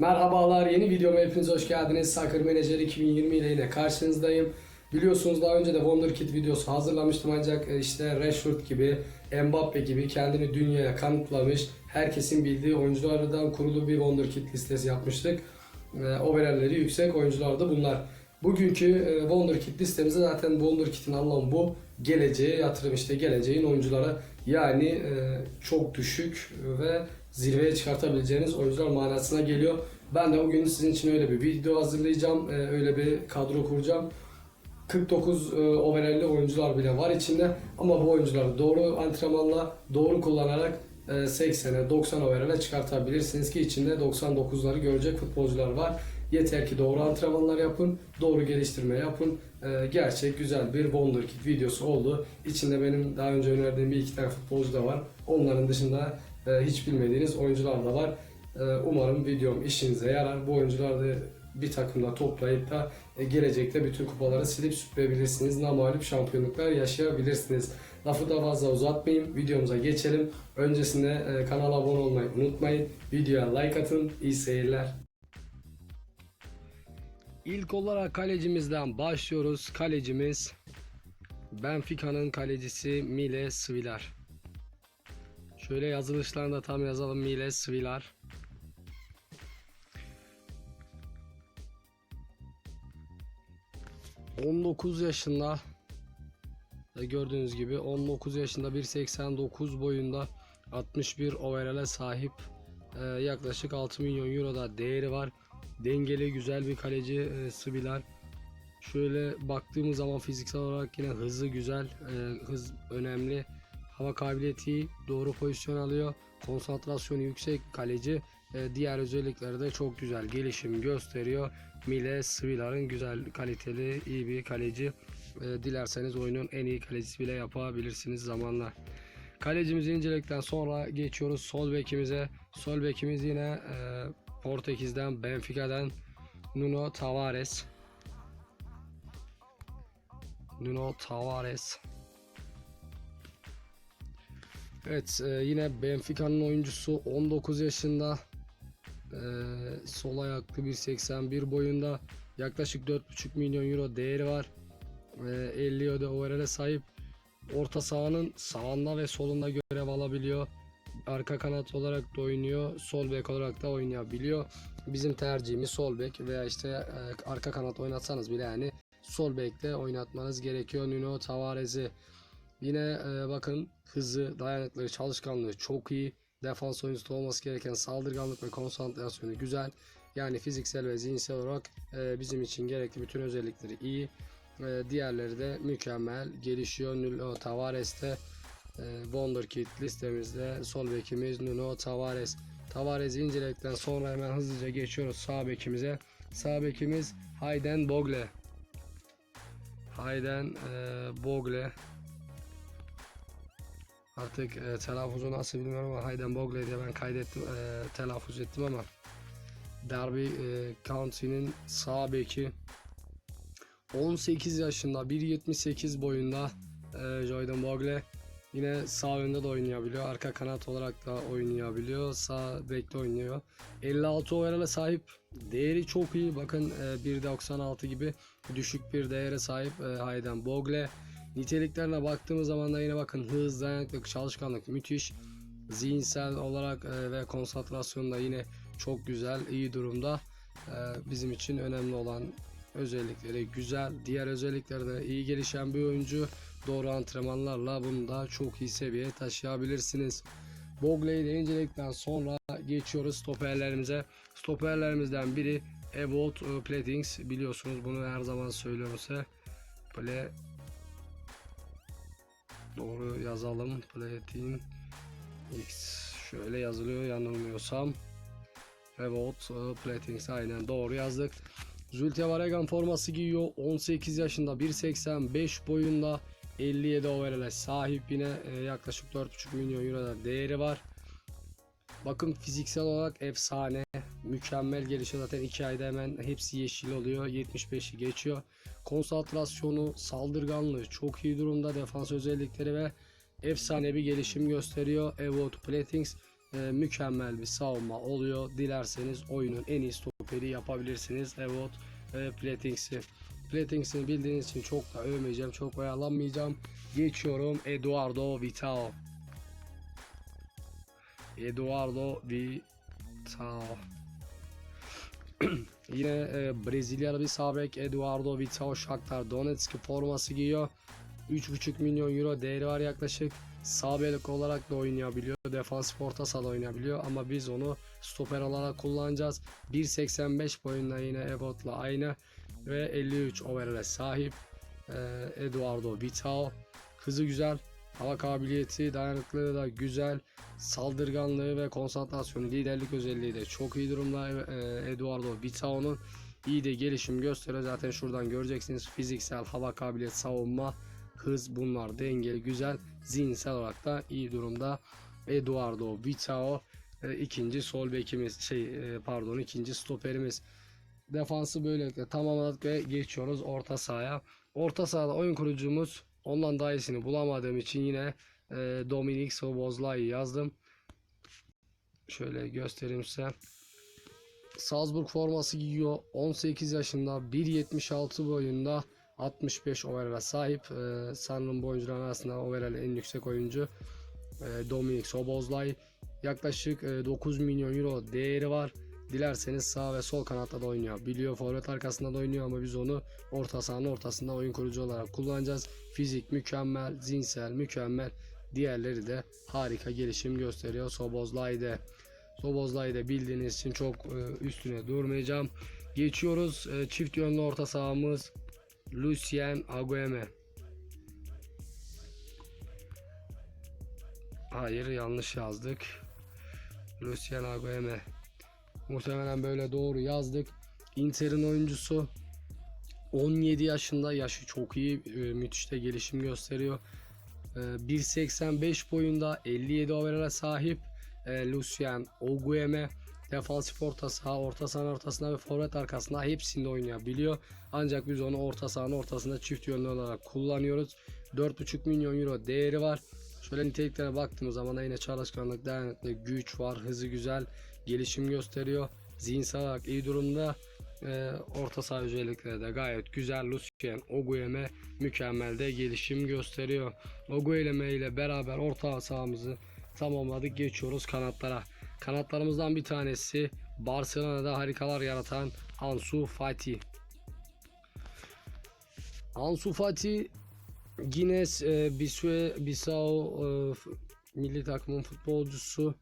Merhabalar, yeni videoma hepiniz hoş geldiniz. Soccer Manager 2020 ile yine karşınızdayım. Biliyorsunuz daha önce de Wonderkid videosu hazırlamıştım ancak e, işte Rashford gibi, Mbappe gibi kendini dünyaya kanıtlamış, herkesin bildiği oyunculardan kurulu bir Wonderkid listesi yapmıştık. E, Overall'leri yüksek oyuncular da bunlar. Bugünkü e, Wonderkid listemizde zaten Wonderkid'in anlamı bu. Geleceğe yatırım işte geleceğin oyunculara yani çok düşük ve zirveye çıkartabileceğiniz oyuncular manasına geliyor. Ben de bugün sizin için öyle bir video hazırlayacağım. e, öyle bir kadro kuracağım. 49 e, overall'li oyuncular bile var içinde ama bu oyuncuları doğru antrenmanla, doğru kullanarak e, 80'e 90 overall'e çıkartabilirsiniz ki içinde 99'ları görecek futbolcular var. Yeter ki doğru antrenmanlar yapın, doğru geliştirme yapın. E, gerçek güzel bir Wonderkid videosu oldu. İçinde benim daha önce önerdiğim bir iki tane futbolcu da var. Onların dışında hiç bilmediğiniz oyuncular da var. E, umarım videom işinize yarar. Bu oyuncuları da bir takımda toplayıp da e, gelecekte bütün kupaları silip süpürebilirsiniz. Namalip şampiyonluklar yaşayabilirsiniz. Lafı da fazla uzatmayayım. Videomuza geçelim. Öncesinde e, kanala abone olmayı unutmayın. Videoya like atın. İyi seyirler. İlk olarak kalecimizden başlıyoruz. Kalecimiz Benfica'nın kalecisi Mile Svilar. Şöyle yazılışlarını da tam yazalım. Mile Svilar. ...19 yaşında... ...da gördüğünüz gibi 19 yaşında 1.89 boyunda... ...61 overall'e sahip... e, ...yaklaşık 6 milyon euro da değeri var... ...dengeli güzel bir kaleci e, Svilar... Şöyle baktığımız zaman fiziksel olarak yine hızlı güzel, e, hız önemli, hava kabiliyeti doğru pozisyon alıyor, konsantrasyonu yüksek kaleci, e, diğer özellikleri de çok güzel gelişim gösteriyor. Mile Svilar'ın güzel, kaliteli, iyi bir kaleci. E, dilerseniz oyunun en iyi kalecisi bile yapabilirsiniz zamanla. Kalecimizi inceledikten sonra geçiyoruz sol bekimize. Sol bekimiz yine e, Portekiz'den, Benfica'dan Nuno Tavares. Nuno Tavares. Evet e, yine Benfica'nın oyuncusu 19 yaşında e, sol ayaklı 1.81 boyunda yaklaşık 4.5 milyon euro değeri var. E, 50 öde overall'e sahip. Orta sahanın sağında ve solunda görev alabiliyor. Arka kanat olarak da oynuyor. Sol bek olarak da oynayabiliyor. Bizim tercihimiz sol bek veya işte e, arka kanat oynatsanız bile yani sol bekle oynatmanız gerekiyor Nuno Tavares'i. Yine e, bakın hızı, dayanıklı, çalışkanlığı çok iyi. Defans oyuncusu olması gereken saldırganlık ve konsantrasyonu güzel. Yani fiziksel ve zihinsel olarak e, bizim için gerekli bütün özellikleri iyi. E, diğerleri de mükemmel gelişiyor. Nuno Tavares'te e, Wonderkid listemizde sol bekimiz Nuno Tavares. Tavares'i inceledikten sonra hemen hızlıca geçiyoruz sağ bekimize. Sağ bekimiz Hayden Bogle. Hayden e, Bogle artık e, telaffuzu nasıl bilmiyorum ama Hayden Bogle diye ben kaydettim e, telaffuz ettim ama Derby e, County'nin sağ beki 18 yaşında 1.78 boyunda e, Jordan Bogle yine sağ önde de oynayabiliyor. Arka kanat olarak da oynayabiliyor. Sağ bekte oynuyor. 56 overall'e sahip değeri çok iyi. Bakın e, 1.96 gibi düşük bir değere sahip e, Hayden Bogle. Niteliklerine baktığımız zaman da yine bakın hız, dayanıklılık, çalışkanlık müthiş. Zihinsel olarak e, ve konsantrasyonda yine çok güzel, iyi durumda. E, bizim için önemli olan özellikleri güzel. Diğer özellikleri de iyi gelişen bir oyuncu. Doğru antrenmanlarla bunu da çok iyi seviyeye taşıyabilirsiniz. Bogle'yi de inceledikten sonra geçiyoruz stoperlerimize. Stoperlerimizden biri Evolt Platings biliyorsunuz bunu her zaman söylüyorum size. Böyle doğru yazalım. Plating X şöyle yazılıyor yanılmıyorsam. Evolt e, Platings aynen doğru yazdık. Zulte Varegan forması giyiyor. 18 yaşında 1.85 boyunda 57 overall'e sahip yine e, yaklaşık 4.5 milyon euro değeri var. Bakın fiziksel olarak efsane. Mükemmel gelişiyor zaten 2 ayda hemen hepsi yeşil oluyor. 75'i geçiyor. Konsantrasyonu, saldırganlığı çok iyi durumda. Defans özellikleri ve efsane bir gelişim gösteriyor. Evote Platings e, mükemmel bir savunma oluyor. Dilerseniz oyunun en iyi stoperi yapabilirsiniz. Evet, e, Platings'i. Platings'i bildiğiniz için çok da övmeyeceğim, çok oyalanmayacağım. Geçiyorum Eduardo Vitao. Eduardo Vitao. Yine e, Brezilyalı bir sabek Eduardo Vitao Shakhtar Donetsk forması giyiyor. 3,5 milyon euro değeri var yaklaşık. Sağ olarak da oynayabiliyor. Defansif orta sahada oynayabiliyor ama biz onu stoper olarak kullanacağız. 1.85 boyunda yine Ebot'la aynı ve 53 overall'e sahip. Ee, Eduardo Vitao. Hızı güzel. Hava kabiliyeti, dayanıklılığı da güzel. Saldırganlığı ve konsantrasyonu, liderlik özelliği de çok iyi durumda. Ee, Eduardo Vitao'nun iyi de gelişim gösteriyor. Zaten şuradan göreceksiniz. Fiziksel, hava kabiliyet, savunma, hız bunlar dengeli, güzel. Zihinsel olarak da iyi durumda. Eduardo Vitao e, ikinci sol bekimiz şey e, pardon ikinci stoperimiz. Defansı böylelikle tamamladık ve geçiyoruz orta sahaya. Orta sahada oyun kurucumuz ondan daha iyisini bulamadığım için yine e, Dominik Szoboszlai yazdım. Şöyle göstereyim size. Salzburg forması giyiyor. 18 yaşında 1.76 boyunda 65 overall'e sahip. Ee, sanırım bu oyuncuların arasında overall en yüksek oyuncu. Ee, Dominik Szoboszlai. Yaklaşık e, 9 milyon euro değeri var. Dilerseniz sağ ve sol kanatta da oynuyor. Biliyor forvet arkasında da oynuyor ama biz onu orta sahanın ortasında oyun kurucu olarak kullanacağız. Fizik mükemmel, zihinsel mükemmel. Diğerleri de harika gelişim gösteriyor. Szoboszlai'de. Szoboszlai'de bildiğiniz için çok e, üstüne durmayacağım. Geçiyoruz. E, çift yönlü orta sahamız Lucien Agueme. Hayır yanlış yazdık. Lucien Agueme. Muhtemelen böyle doğru yazdık. Inter'in oyuncusu 17 yaşında yaşı çok iyi e, müthiş de gelişim gösteriyor. E, 1.85 boyunda 57 overall'e sahip e, Lucien Ogueme defansif orta saha, orta sahanın ortasında ve forvet arkasında hepsinde oynayabiliyor. Ancak biz onu orta sahanın ortasında çift yönlü olarak kullanıyoruz. 4.5 milyon euro değeri var. Şöyle niteliklere baktığımız zaman da yine çalışkanlık, dayanıklı, güç var, hızı güzel, gelişim gösteriyor. Zihinsel olarak iyi durumda. Ee, orta saha özellikleri de gayet güzel. Lucien Ogueme mükemmel de gelişim gösteriyor. Ogueme ile beraber orta sahamızı tamamladık. Geçiyoruz kanatlara. Kanatlarımızdan bir tanesi Barcelona'da harikalar yaratan Ansu Fati. Ansu Fati Guinness e, Bissau, e, milli takımın futbolcusu.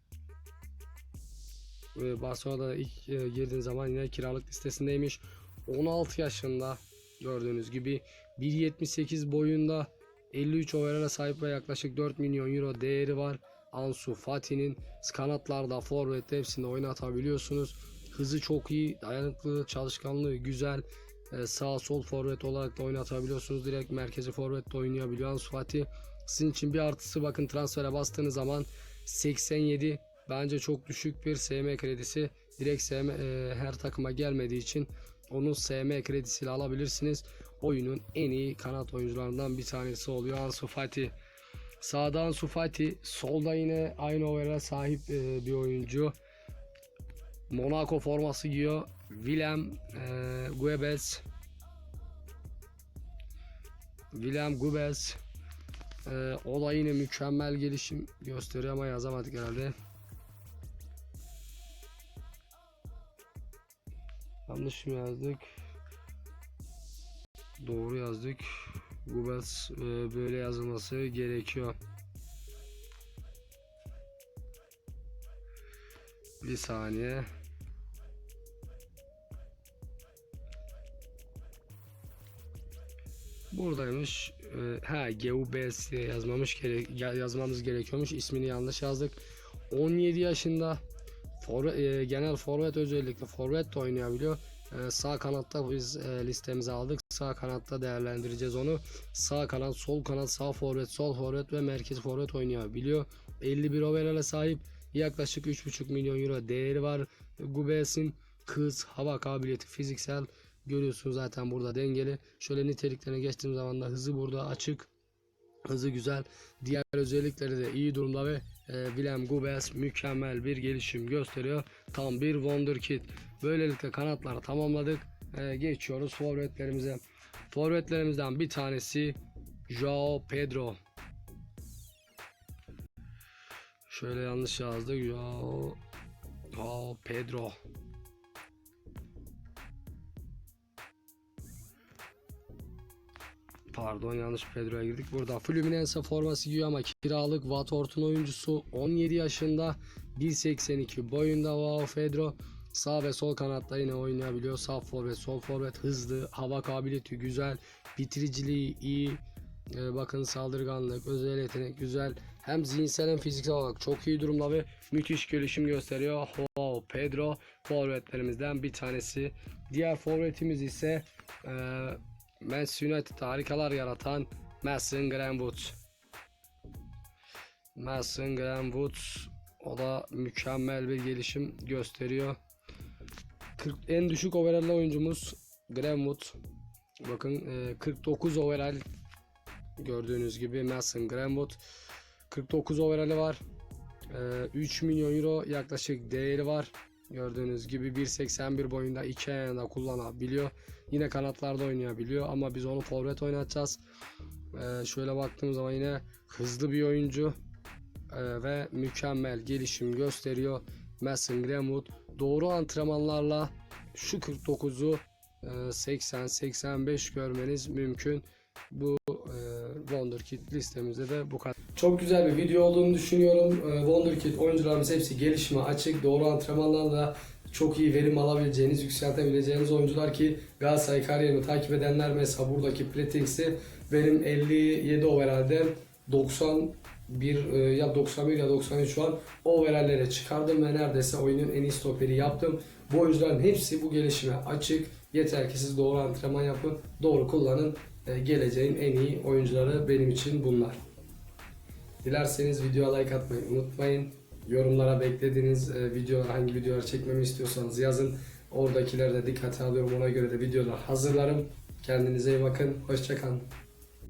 E, Barcelona'da ilk e, girdiğin zaman yine kiralık listesindeymiş. 16 yaşında gördüğünüz gibi 1.78 boyunda 53 overall'e sahip ve yaklaşık 4 milyon euro değeri var. Ansu Fati'nin kanatlarda, forvet hepsinde oynatabiliyorsunuz. Hızı çok iyi, dayanıklılığı, çalışkanlığı güzel. Ee, sağ sol forvet olarak da oynatabiliyorsunuz. Direkt merkezi forvet de oynayabiliyor Ansu Fati. Sizin için bir artısı bakın transfere bastığınız zaman 87 bence çok düşük bir SM kredisi. Direkt SM e, her takıma gelmediği için onun SM kredisiyle alabilirsiniz. Oyunun en iyi kanat oyuncularından bir tanesi oluyor Ansu Fati. Sağda Ansu Fati, solda yine aynı overall'e sahip e, bir oyuncu. Monaco forması giyiyor. Willem e, Guebels. Willem Guebels. E, o da yine mükemmel gelişim gösteriyor ama yazamadık herhalde. Yanlış mı yazdık? Doğru yazdık. Googles e, böyle yazılması gerekiyor. Bir saniye. Buradaymış. E, ha GUBS yazmamış gerek ya- yazmamız gerekiyormuş. İsmini yanlış yazdık. 17 yaşında forvet, e, genel forvet özellikle forvet de oynayabiliyor. E, sağ kanatta biz e, listemize aldık. Sağ kanatta değerlendireceğiz onu. Sağ kanat, sol kanat, sağ forvet, sol forvet ve merkez forvet oynayabiliyor. 51 overall'e sahip. Yaklaşık 3,5 milyon euro değeri var. Gubes'in hız, hava kabiliyeti, fiziksel görüyorsunuz zaten burada dengeli. Şöyle niteliklerine geçtiğim zaman da hızı burada açık. Hızı güzel. Diğer özellikleri de iyi durumda ve e, Willem Gubes mükemmel bir gelişim gösteriyor. Tam bir wonderkid. Böylelikle kanatları tamamladık. E, geçiyoruz forvetlerimize. Forvetlerimizden bir tanesi Joao Pedro. Şöyle yanlış yazdık. Joao, Joao Pedro. Pardon yanlış Pedro'ya girdik. Burada Fluminense forması giyiyor ama kiralık Watort'un oyuncusu 17 yaşında 1.82 boyunda Wow Pedro sağ ve sol kanatta yine oynayabiliyor. Sağ forvet, sol forvet hızlı, hava kabiliyeti güzel, bitiriciliği iyi. Ee, bakın saldırganlık, özel yetenek güzel. Hem zihinsel hem fiziksel olarak çok iyi durumda ve müthiş gelişim gösteriyor. Wow Pedro forvetlerimizden bir tanesi. Diğer forvetimiz ise e, Manchester harikalar yaratan Mason Greenwood. Mason Greenwood o da mükemmel bir gelişim gösteriyor. 40, en düşük overall oyuncumuz Greenwood. Bakın e, 49 overall gördüğünüz gibi Mason Greenwood 49 overall'i var. E, 3 milyon euro yaklaşık değeri var. Gördüğünüz gibi 1.81 boyunda iki ayağında kullanabiliyor. Yine kanatlarda oynayabiliyor ama biz onu forvet oynatacağız. Ee, şöyle baktığımız zaman yine hızlı bir oyuncu ee, ve mükemmel gelişim gösteriyor. Mason Greenwood doğru antrenmanlarla şu 49'u 80-85 görmeniz mümkün. Bu e, Wonderkid listemizde de bu kadar. Çok güzel bir video olduğunu düşünüyorum. E, Wonderkid oyuncularımız hepsi gelişime açık. Doğru antrenmanlarla çok iyi verim alabileceğiniz, yükseltebileceğiniz oyuncular ki Galatasaray kariyerini takip edenler mesela buradaki Platings'i benim 57 overall'de 91 e, ya 91 ya 93 şu an overall'lere çıkardım ve neredeyse oyunun en iyi stoperi yaptım. Bu oyuncuların hepsi bu gelişime açık. Yeter ki siz doğru antrenman yapın, doğru kullanın. E, Geleceğin en iyi oyuncuları benim için bunlar. Dilerseniz videoya like atmayı unutmayın. Yorumlara beklediğiniz e, videolar, hangi videolar çekmemi istiyorsanız yazın. Oradakileri de dikkate alıyorum. Ona göre de videolar hazırlarım. Kendinize iyi bakın. Hoşçakalın.